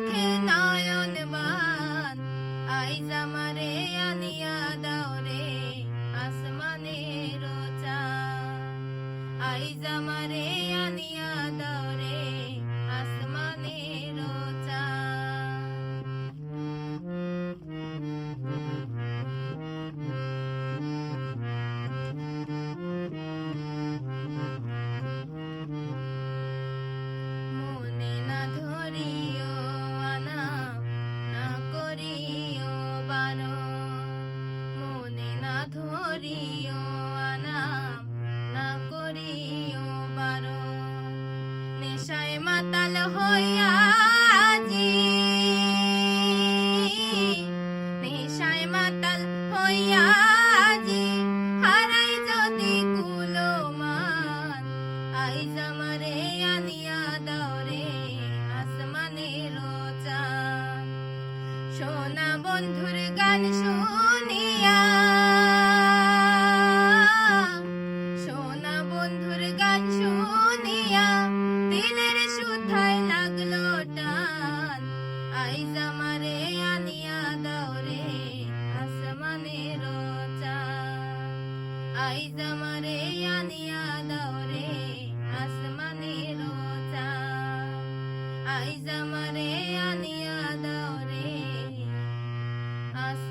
broken নেশায় মাতাল হইয়া জি নেশায় মাতাল হইয়া জি হারাই যদি কুলো মান আইজ আমারে আনিয়া দরে সোনা বন্ধুর গান শুনিয়া, সোনা বন্ধুর গান আইজ আমারে আনিয়া দাও রে আসমানের আইজ আমারে আনিয়া দাও আস